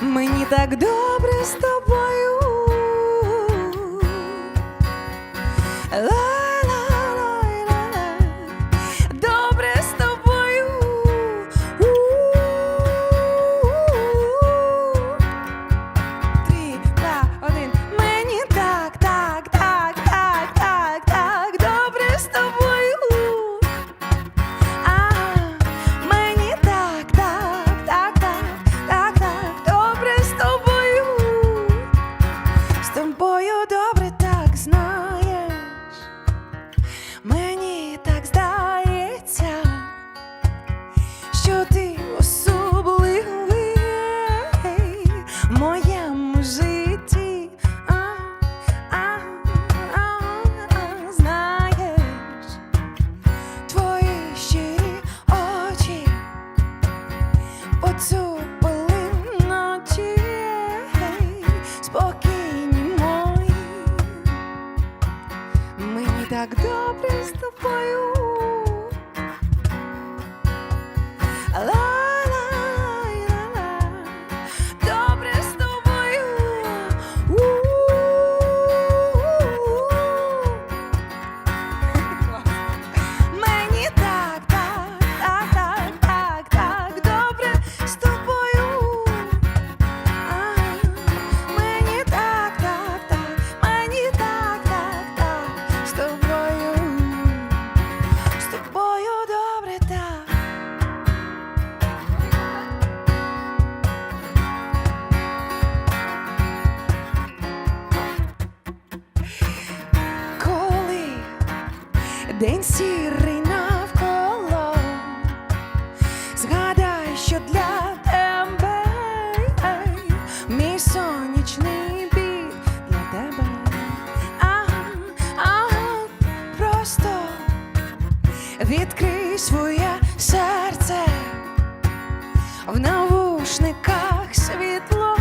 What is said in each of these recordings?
Мені так добре з тобою. Поцупили ночі, спокійні мої. Мені так добре з тобою. День сірий навколо, згадай, що для тебе мій сонячний бік для тебе. Ага, ага, просто відкрий своє серце в навушниках світло.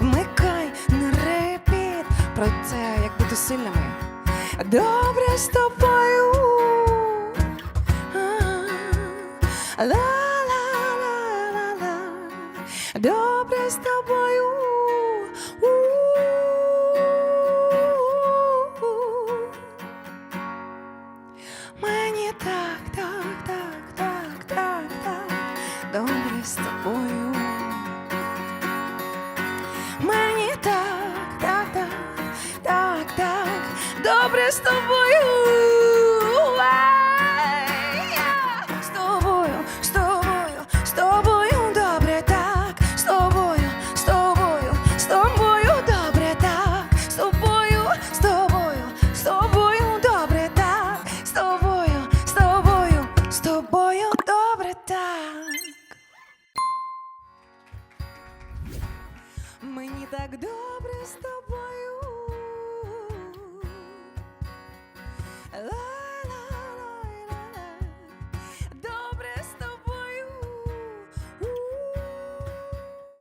Вмикай на репіт про це, як бути сильними. Добре з тобою. Ла-ла-ла-ла-ла. Добре з тобою. Мені так, так, так, так, так, так, добре з тобою. Добре з тобою. З тобою, з тобою, з тобою добре так, з тобою, з тобою, з тобою добре так, з тобою, з тобою, з тобою добре так, з тобою, з тобою, з тобою добре так. Мені так добре з тобою.